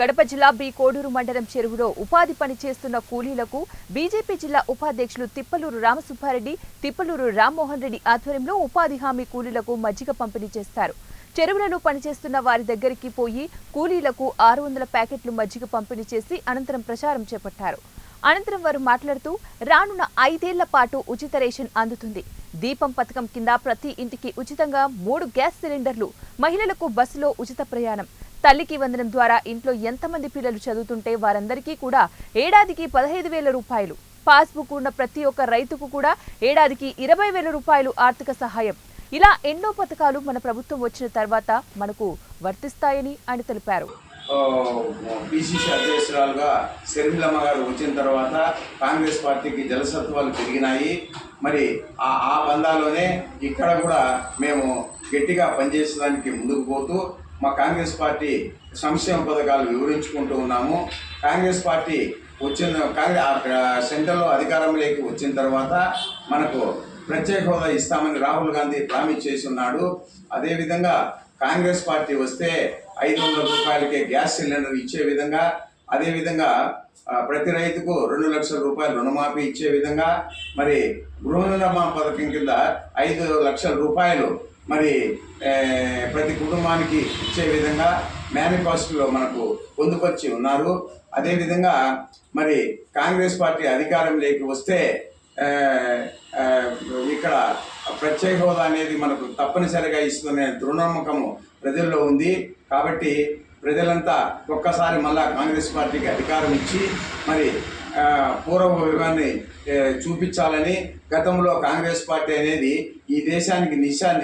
కడప జిల్లా బి కోడూరు మండలం చెరువులో ఉపాధి పని చేస్తున్న కూలీలకు బీజేపీ జిల్లా ఉపాధ్యక్షులు తిప్పలూరు రామసుబ్బారెడ్డి తిప్పలూరు రామ్మోహన్ రెడ్డి ఆధ్వర్యంలో ఉపాధి హామీ కూలీలకు మజ్జిగ పంపిణీ చేస్తారు. చెరువులలో పనిచేస్తున్న వారి దగ్గరికి పోయి కూలీలకు ఆరు వందల ప్యాకెట్లు మజ్జిగ పంపిణీ చేసి అనంతరం ప్రచారం చేపట్టారు. అనంతరం వారు మాట్లాడుతూ రానున్న ఐదేళ్ళ పాటు ఉచిత రేషన్ అందుతుంది. దీపం పథకం కింద ప్రతి ఇంటికి ఉచితంగా మూడు గ్యాస్ సిలిండర్లు మహిళలకు బస్సులో ఉచిత ప్రయాణం. తల్లికి వందనం ద్వారా ఇంట్లో ఎంతమంది పిల్లలు చదువుతుంటే వారందరికీ కూడా ఏడాదికి పదహైదు వేల రూపాయలు. పాస్బుక్ ఉన్న ప్రతి ఒక్క రైతుకు కూడా ఏడాదికి ఇరవై వేల రూపాయలు ఆర్థిక సహాయం. ఇలా ఎన్నో పథకాలు మన ప్రభుత్వం వచ్చిన తర్వాత మనకు వర్తిస్తాయని ఆయన తెలిపారు. పిసిసి అధ్యక్షురాలుగా శర్మిలమ్మ గారు వచ్చిన తర్వాత కాంగ్రెస్ పార్టీకి జలసత్వాలు పెరిగినాయి. మరి ఆ బంధాలోనే ఇక్కడ కూడా మేము గట్టిగా పనిచేసడానికి ముందుకు పోతూ మా కాంగ్రెస్ పార్టీ సంక్షేమ పథకాలు వివరించుకుంటూ ఉన్నాము. కాంగ్రెస్ పార్టీ వచ్చిన కాంగ్రెస్ సెంటర్లో అధికారంలోకి వచ్చిన తర్వాత మనకు ప్రత్యేక హోదా ఇస్తామని రాహుల్ గాంధీ ప్రామిస్ చేసి ఉన్నాడు అదేవిధంగా కాంగ్రెస్ పార్టీ వస్తే ఐదు వందల రూపాయలకే గ్యాస్ సిలిండర్ ఇచ్చే విధంగా అదేవిధంగా ప్రతి రైతుకు రెండు లక్షల రూపాయలు రుణమాఫీ ఇచ్చే విధంగా మరి గృహ నిర్మాణ పథకం కింద ఐదు లక్షల రూపాయలు మరి ఏ, ప్రతి కుటుంబానికి ఇచ్చే విధంగా మేనిఫెస్టోలో మనకు పొందుపరిచి ఉన్నారు. అదేవిధంగా మరి కాంగ్రెస్ పార్టీ అధికారంలోకి వస్తే ఇక్కడ ప్రత్యేక హోదా అనేది మనకు తప్పనిసరిగా ఇస్తుందనే దృఢనమ్మకము ప్రజల్లో ఉంది. కాబట్టి ప్రజలంతా ఒక్కసారి మళ్ళా కాంగ్రెస్ పార్టీకి అధికారం ఇచ్చి మరి పూర్వ వైభవాన్ని చూపించాలని గతంలో కాంగ్రెస్ పార్టీ అనేది ఈ దేశానికి నిశాన్ని